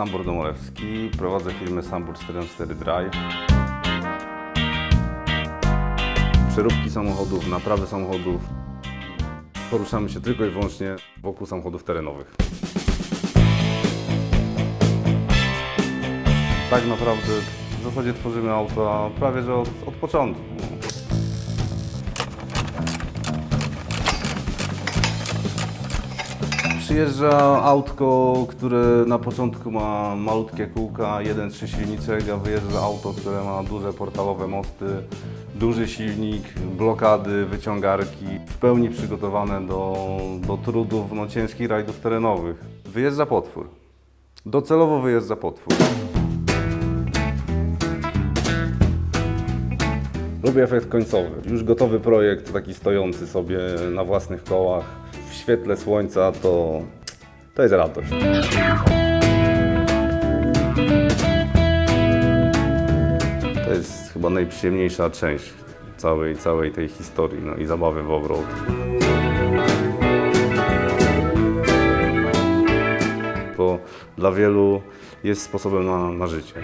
Sambor Domolewski, prowadzę firmę Sambor 44 Drive. Przeróbki samochodów, naprawy samochodów. Poruszamy się tylko i wyłącznie wokół samochodów terenowych. Tak naprawdę w zasadzie tworzymy auta prawie że od, od początku. Przyjeżdża autko, które na początku ma malutkie kółka, jeden trzy silniczek, a wyjeżdża auto, które ma duże portalowe mosty, duży silnik, blokady, wyciągarki, w pełni przygotowane do, do trudów, no, ciężkich rajdów terenowych. Wyjeżdża potwór. Docelowo wyjeżdża potwór. Lubię efekt końcowy. Już gotowy projekt, taki stojący sobie na własnych kołach, w świetle słońca, to, to jest radość. To jest chyba najprzyjemniejsza część całej, całej tej historii no i zabawy w offroad. To dla wielu jest sposobem na, na życie.